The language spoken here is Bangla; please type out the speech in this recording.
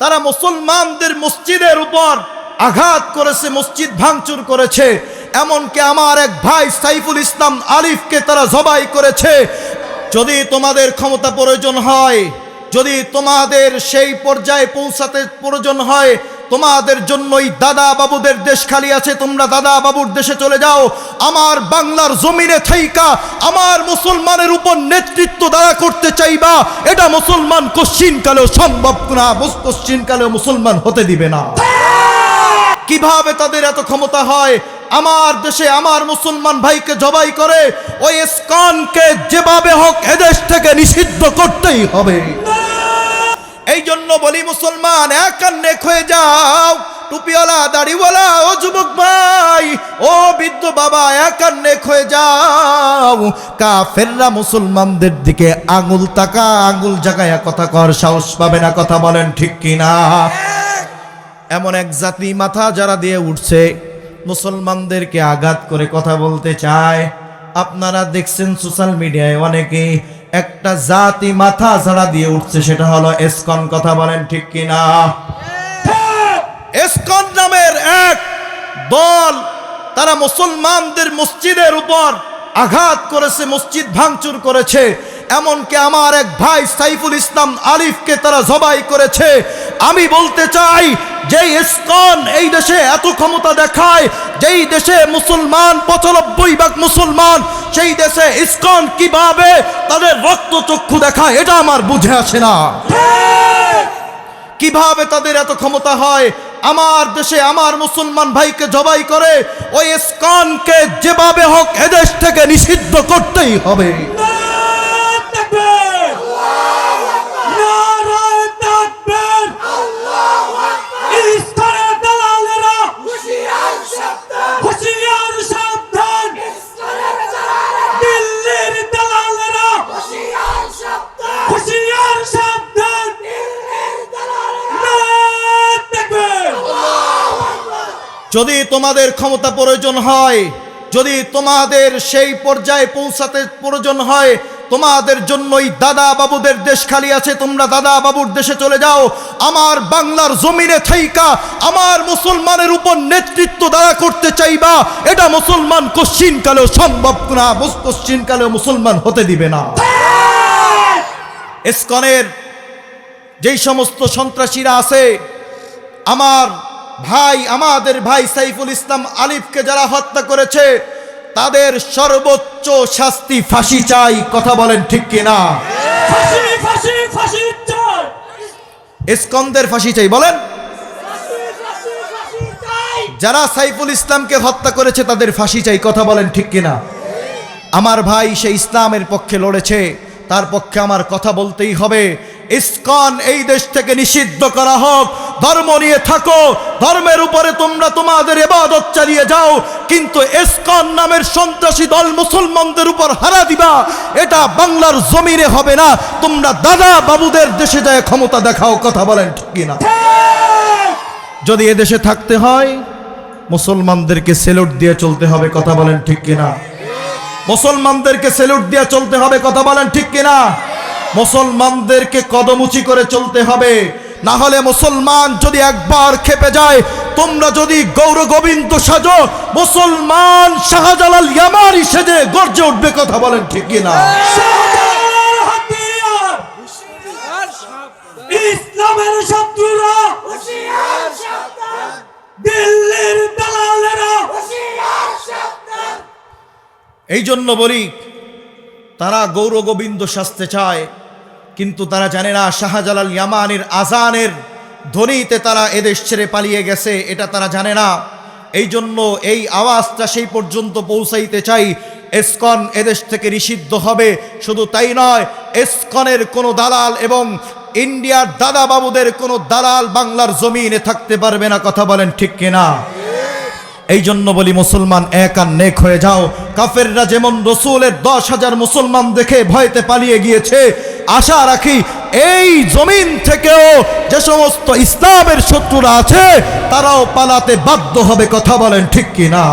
তারা মুসলমানদের মসজিদের উপর আঘাত করেছে, মসজিদ ভাঙচুর করেছে। এমনকি আমার এক ভাই সাইফুল ইসলাম আলিফকে তারা জবাই করেছে। যদি তোমাদের ক্ষমতা প্রয়োজন হয়, যদি তোমাদের সেই পর্যায়ে পৌঁছাতে প্রয়োজন হয় তোমাদের জন্যই দাদা বাবুদের দেশ খালি আছে, তোমরা দাদা বাবুর দেশে চলে যাও। আমার বাংলার জমিনে থাইকা, আমার মুসলমানের উপর নেতৃত্ব দ্বারা করতে চাইবা, এটা মুসলমান কশ্চিন কালেও সম্ভব না কশ্চিন কালেও মুসলমান হতে দিবে না। কীভাবে তাদের এত ক্ষমতা হয়? আমার দেশে আমার মুসলমান ভাইকে জবাই করে, ওই ইস্কনকে যেভাবে হোক এদেশ থেকে নিষিদ্ধ করতেই হবে। এই জন্য বলি মুসলমান, এক আর নেক হয়ে যাও। টুপিওয়ালা, দাড়িওয়ালা, ও যুবক ভাই, ও বৃদ্ধ বাবা, এক আর নেক হয়ে যাও। কাফেররা মুসলমানদের দিকে আঙুল তাকা, আঙুল জাগায়া কথা কর, সাহস পাবে না কথা বলেন ঠিক কিনা? এমন এক জাতি মাথা যারা দিয়ে উঠছে, মুসলমানদেরকে আঘাত করে কথা বলতে চায়। আপনারা দেখছেন সোশ্যাল মিডিয়ায় অনেকে একটা জাতি মাথা যারা দিয়ে উঠছে, সেটা হলো এসকন, কথা বলেন ঠিক কিনা? এসকন নামের এক দল তারা মুসলমানদের মসজিদের উপর আঘাত করেছে, মসজিদ ভাঙচুর করেছে। এমনকি আমার এক ভাই সাইফুল ইসলাম আলিফকে তারা জবাই করেছে। আমি বলতে চাই যে ইসকন এই দেশে এত ক্ষমতা দেখায়, যেই দেশে মুসলমান, পঁচানব্বই ভাগ মুসলমান, সেই দেশে ইসকন কীভাবে তাদের রক্ত চক্ষু দেখায়, এটা আমার বুঝে আসে না। কীভাবে তাদের এত ক্ষমতা হয়? আমার দেশে আমার মুসলমান ভাইকে জবাই করে, ওই ইসকনকে যেভাবে হোক এদেশ থেকে নিষিদ্ধ করতেই হবে। যদি তোমাদের ক্ষমতা প্রয়োজন হয়, যদি তোমাদের সেই পর্যায়ে পৌঁছাতে প্রয়োজন হয়, তোমাদের জন্যই দাদা বাবুদের দেশ খালি আছে, তোমরা দাদা বাবুর দেশে চলে যাও। আমার বাংলার জমিনে থাইকা, আমার মুসলমানের উপর নেতৃত্ব দ্বারা করতে চাইবা, এটা মুসলমান কশ্চিন কালেও সম্ভব না কশ্চিন কালেও মুসলমান হতে দিবে না। ইসকনের যেই সমস্ত সন্ত্রাসীরা আছে, আমার ভাই আমাদের ভাই সাইফুল ইসলাম আলিফকে যারা হত্যা করেছে তাদের সর্বোচ্চ শাস্তি ফাঁসি চাই। কথা বলেন ঠিক কিনা? ইসকন্দের ফাঁসি চাই। বলেন। যারা সাইফুল ইসলামকে হত্যা করেছে তাদের ফাঁসি চাই। কথা বলেন ঠিক কিনা? আমার ভাই সে ইসলামের পক্ষে লড়েছে তার পক্ষে আমার কথা বলতেই হবে। ইসকন এই দেশ থেকে নিষিদ্ধ করা হোক ধর্ম নিয়ে থাকো, ধর্মের উপরে তোমরা তোমাদের এবাদত চালিয়ে যাও, কিন্তু এসকন নামের সন্ত্রাসী দল মুসলমানদের উপর হারা দিবা, এটা বাংলার জমিনে হবে না, তোমরা দাদা বাবুদের দেশে যায় ক্ষমতা দেখাও, কথা বলেন ঠিক কিনা? যদি এদেশে থাকতে হয়, মুসলমানদেরকে সেলুট দিয়ে চলতে হবে, কথা বলেন ঠিক কিনা? মুসলমানদেরকে সেলুট দিয়ে চলতে হবে, কথা বলেন ঠিক কিনা? মুসলমানদেরকে কদমুচি করে চলতে হবে না হলে মুসলমান যদি একবার খেপে যায় তোমরা যদি গৌর গোবিন্দ সাজো মুসলমান শাহজালাল ইয়ামারি সেজে গর্জে উঠবে কথা বলেন ঠিক কিনা শাহজালাল ইসলামের শত্রুরা! দিল্লির দালালেরা! এই জন্য বলি তারা গৌর গোবিন্দ শাস্তে চায়। কিন্তু তারা জানে না শাহজালাল ইয়ামানের আজানের ধ্বনিতে তারা এদেশ ছেড়ে পালিয়ে গেছে, এটা তারা জানে না। এই জন্য এই আওয়াজটা সেই পর্যন্ত পৌঁছাইতে চাই। এসকন এদেশ থেকে নিষিদ্ধ হবে, শুধু তাই নয়, এসকনের কোনো দালাল এবং ইন্ডিয়ার দাদা বাবুদের কোনো দালাল বাংলার জমিনে থাকতে পারবে না, কথা বলেন ঠিক কিনা? এই জন্য বলি মুসলমান, এক আর নেক হয়ে যাও। কাফেররা যেমন রসুলের দশ হাজার মুসলমান দেখে ভয়তে পালিয়ে গিয়েছে আশা রাখি এই জমিন থেকেও যে সমস্ত ইসলামের শত্রুরা আছে, তারাও পালাতে বাধ্য হবে, কথা বলেন ঠিক কি না